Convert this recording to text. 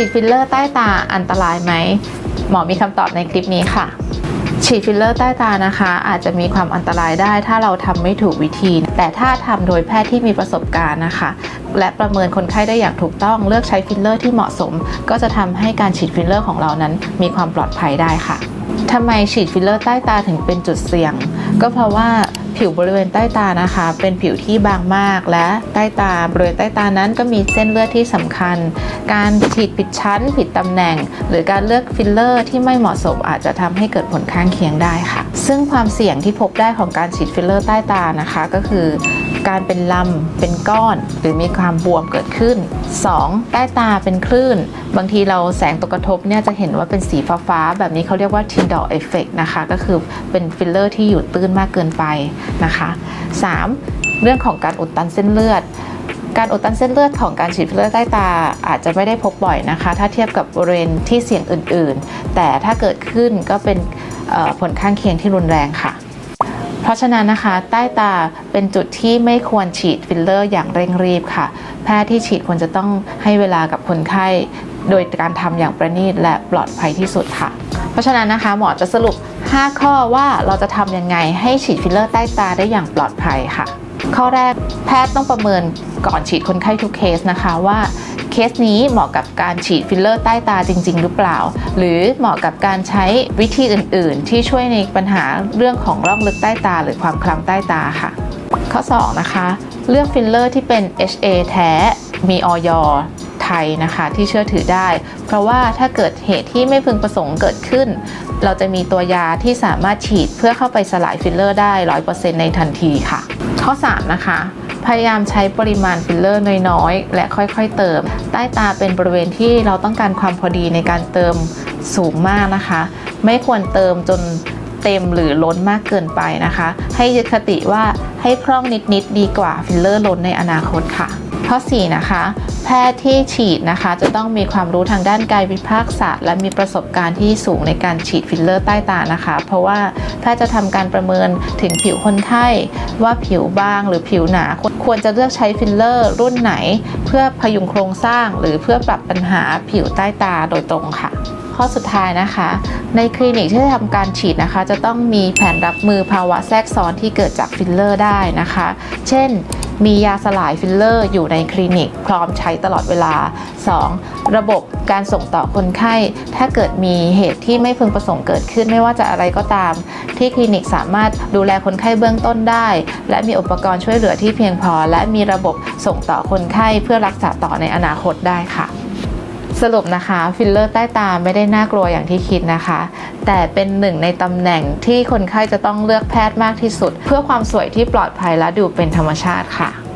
ฉีดฟิลเลอร์ใต้ตาอันตรายไหม หมอมีคำตอบในคลิปนี้ค่ะ ฉีดฟิลเลอร์ใต้ตานะคะ อาจจะมีความอันตรายได้ถ้าเราทำไม่ถูกวิธี แต่ถ้าทำโดยแพทย์ที่มีประสบการณ์นะคะ และประเมินคนไข้ได้อย่างถูกต้องเลือกใช้ฟิลเลอร์ที่เหมาะสม ก็จะทำให้การฉีดฟิลเลอร์ของเรานั้น มีความปลอดภัยได้ค่ะทำไมฉีดฟิลเลอร์ใต้ตาถึงเป็นจุดเสี่ยง ก็เพราะว่า ผิวบริเวณใต้ตานะคะ เป็นผิวที่บางมากและใต้ตาบริเวณใต้ตานั้นก็มีเส้นเลือดที่สำคัญ การฉีดผิดชั้นผิดตำแหน่ง หรือการเลือกฟิลเลอร์ที่ไม่เหมาะสมอาจจะทำให้เกิดผลข้างเคียงได้ค่ะ ซึ่งความเสี่ยงที่พบได้ของการฉีดฟิลเลอร์ใต้ตานะคะ ก็คือ การเป็นลำ เป็นก้อน หรือมีความบวมเกิดขึ้น 2. ใต้ตาเป็นคลื่น บางทีเราแสงตกกระทบเนี่ยจะเห็นว่าเป็นสีฟ้าๆแบบนี้เขาเรียกว่า Tyndall effect นะคะ ก็คือเป็นฟิลเลอร์ที่อยู่ตื้นมากเกินไปนะคะ 3. เรื่องของการอุดตันเส้นเลือดการอุดตันเส้นเลือดของการฉีดฟิลเลอร์ใต้ตาอาจจะไม่ได้พบบ่อยนะคะ ถ้าเทียบกับบริเวณที่เสี่ยงอื่น ๆ แต่ถ้าเกิดขึ้นก็เป็นผลข้างเคียงที่รุนแรงค่ะ ราะฉะนั้นนะคะ ใต้ตาเป็นจุดที่ไม่ควรฉีดฟิลเลอร์อย่างเร่งรีบค่ะ แพทย์ที่ฉีดควรจะต้องให้เวลากับคนไข้ โดยการทำอย่างประณีตและปลอดภัยที่สุดค่ะ เพราะฉะนั้นนะคะ หมอจะสรุป 5 ข้อว่าเราจะทำยังไงให้ฉีดฟิลเลอร์ใต้ตาได้อย่างปลอดภัยค่ะ ข้อแรกแพทย์ต้องประเมินก่อนฉีดคนไข้ทุกเคสนะคะว่า สนี้เหมาะกับการฉีดฟิลเลอร์ใต้ตาจริง ๆ หรือเปล่า หรือเหมาะกับการใช้วิธีอื่น ๆ ที่ช่วยในปัญหาเรื่องของร่องลึกใต้ตา หรือความคล้ำใต้ตาค่ะ ข้อ 2 นะคะ เลือกฟิลเลอร์ที่เป็น HA แท้ มีออยไทยนะคะที่เชื่อถือได้ เพราะว่าถ้าเกิดเหตุที่ไม่พึงประสงค์เกิดขึ้น เราจะมีตัวยาที่สามารถฉีดเพื่อเข้าไปสลายฟิลเลอร์ได้ 100%ในทันทีค่ะ ข้อ 3 นะคะ พยายามใช้ปริมาณฟิลเลอร์น้อยๆ และค่อยๆ เติม ใต้ตาเป็นบริเวณที่เราต้องการความพอดีในการเติมสูงมากนะคะ ไม่ควรเติมจนเต็มหรือล้นมากเกินไปนะคะ ให้ยึดคติว่าให้พร่องนิดๆ ดีกว่าฟิลเลอร์ล้นในอนาคตค่ะ ข้อ 4 นะคะ แพทย์ที่ฉีดนะคะ จะต้องมีความรู้ทางด้านกายวิภาคศาสตร์ และมีประสบการณ์ที่สูงในการฉีดฟิลเลอร์ใต้ตานะคะ เพราะว่าแพทย์จะทำการประเมินถึงผิวคนไข้ว่าผิวบางหรือผิวหนาควรจะเลือกใช้ฟิลเลอร์รุ่นไหน เพื่อพยุงโครงสร้าง หรือเพื่อปรับปัญหาผิวใต้ตาโดยตรงค่ะข้อสุดท้ายนะคะ ในคลินิกที่จะทำการฉีดนะคะ จะต้องมีแผนรับมือภาวะแทรกซ้อนที่เกิดจากฟิลเลอร์ได้นะคะ เช่น มียาสลายฟิลเลอร์ อยู่ในคลินิก พร้อมใช้ตลอดเวลา 2. ระบบการส่งต่อคนไข้ ถ้าเกิดมีเหตุที่ไม่พึงประสงค์เกิดขึ้นไม่ว่าจะอะไรก็ตาม ที่คลินิกสามารถดูแลคนไข้เบื้องต้นได้ และมีอุปกรณ์ช่วยเหลือที่เพียงพอ และมีระบบส่งต่อคนไข้เพื่อรักษาต่อในอนาคตได้ค่ะ สรุปนะคะฟิลเลอร์ใต้ตาไม่ได้น่ากลัวอย่างที่คิดนะคะ แต่เป็นหนึ่งในตำแหน่งที่คนไข้จะต้องเลือกแพทย์มากที่สุด เพื่อความสวยที่ปลอดภัยและดูเป็นธรรมชาติค่ะ